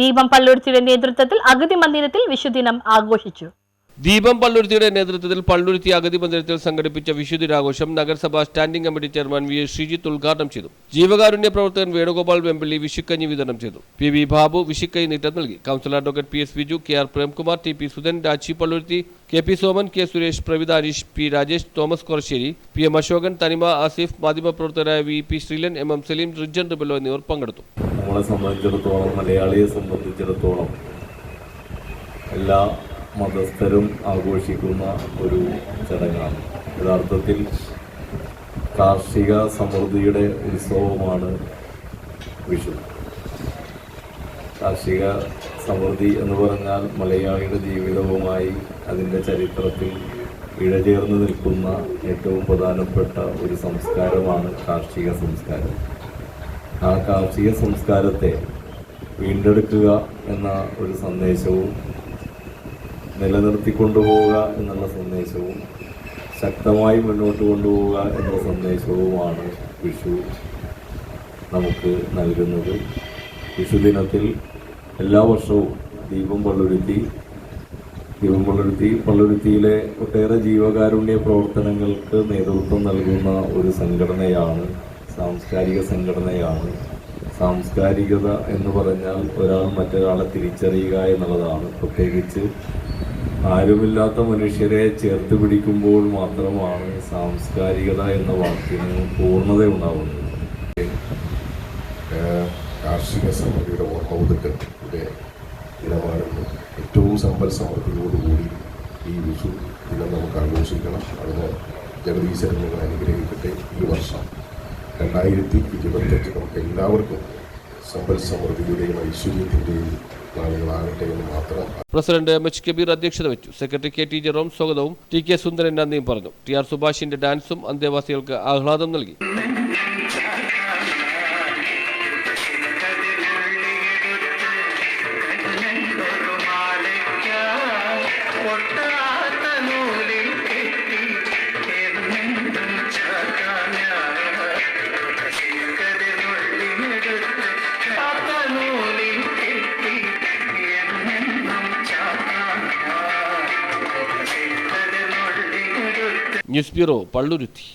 ദീപം പള്ളുരുത്തിയുടെ നേതൃത്വത്തിൽ അഗതി മന്ദിരത്തിൽ വിശുദിനം ആഘോഷിച്ചു. ദീപം പള്ളുരുത്തിയുടെ നേതൃത്വത്തിൽ പള്ളുരുത്തി അഗതി മന്ദിരത്തിൽ സംഘടിപ്പിച്ച വിശുദ്ധിരാഘോഷം നഗരസഭാ standing committee chairman V S Sreejith ഉദ്ഘാടനം ചെയ്തു. ജീവകാരുണ്യ പ്രവർത്തകൻ വേണുഗോപാൽ വെമ്പള്ളി വിഷുക്കഞ്ഞി വിതരണം ചെയ്തു. പി വി ബാബു വിഷുക്കൈ നീട്ടം നൽകി. Councillor advocate P S Biju K R Premkumar T P Sudhan Raji Palluruthy K P Soman K Suresh Pravitha Aneesh P Rajesh Thomas Korassery P M Ashokan Thanima Asif മാധ്യമപ്രവർത്തകരായ V P Sreelan M M Saleem Rijan Rebello എന്നിവർ പങ്കെടുത്തു. നമ്മളെ സംബന്ധിച്ചിടത്തോളം മലയാളിയെ സംബന്ധിച്ചിടത്തോളം എല്ലാ മതസ്ഥരും ആഘോഷിക്കുന്ന ഒരു ചടങ്ങാണ്. യഥാർത്ഥത്തിൽ കാർഷിക സമൃദ്ധിയുടെ ഉത്സവമാണ് വിഷു. കാർഷിക സമൃദ്ധി എന്ന് പറഞ്ഞാൽ മലയാളിയുടെ ജീവിതവുമായി അതിന്റെ ചരിത്രത്തിൽ ഇഴചേർന്ന് നിൽക്കുന്ന ഏറ്റവും പ്രധാനപ്പെട്ട ഒരു സംസ്കാരമാണ് കാർഷിക സംസ്കാരം. ആ കാർഷിക സംസ്കാരത്തെ വീണ്ടെടുക്കുക എന്ന ഒരു സന്ദേശവും നിലനിർത്തിക്കൊണ്ടുപോവുക എന്നുള്ള സന്ദേശവും ശക്തമായി മുന്നോട്ട് കൊണ്ടുപോവുക എന്ന സന്ദേശവുമാണ് വിഷു നമുക്ക് നൽകുന്നത്. വിഷു ദിനത്തിൽ എല്ലാ വർഷവും ദീപം പള്ളുരുത്തി ദീപം പള്ളുരുത്തി പള്ളുരുത്തിയിലെ ഒട്ടേറെ ജീവകാരുണ്യ പ്രവർത്തനങ്ങൾക്ക് നേതൃത്വം നൽകുന്ന ഒരു സംഘടനയാണ് സാംസ്കാരിക സംഘടനയാണ്. സാംസ്കാരികത എന്ന് പറഞ്ഞാൽ ഒരാൾ മറ്റൊരാളെ തിരിച്ചറിയുക എന്നുള്ളതാണ്. പ്രത്യേകിച്ച് ആരുമില്ലാത്ത മനുഷ്യരെ ചേർത്ത് പിടിക്കുമ്പോൾ മാത്രമാണ് സാംസ്കാരികത എന്ന വാക്കിന് പൂർണത ഉണ്ടാവുന്നത് കാർഷിക സമൃദ്ധിയുടെ ഓർമ്മ പുതുക്കത്തിന്റെ ദിനമാണെന്ന് ഏറ്റവും സമ്പൽ സമൃദ്ധിയോടുകൂടി ഈ വിഷു ദിനം നമുക്ക് ആഘോഷിക്കണം. അതിന് ജഗദീശ്വരൻ നിങ്ങൾ അനുഗ്രഹിക്കട്ടെ. ഈ രണ്ടായിരത്തി ഇരുപത്തഞ്ച് നമുക്ക് എല്ലാവർക്കും സമ്പൽ സമൃദ്ധിയുടെയും ഐശ്വര്യത്തിന്റെയും നാളുകളാകട്ടെ എന്ന് മാത്രം പ്രസിഡന്റ് എം എച്ച് കബീർ അധ്യക്ഷത വെച്ചു. സെക്രട്ടറി കെ ടി ജെറോം സ്വാഗതവും ടി കെ സുന്ദരൻ നന്ദിയും പറഞ്ഞു. ടി ആർ സുഭാഷിന്റെ ഡാൻസും അന്തേവാസികൾക്ക് ആഹ്ലാദം നൽകി. News bureau Palluruthy.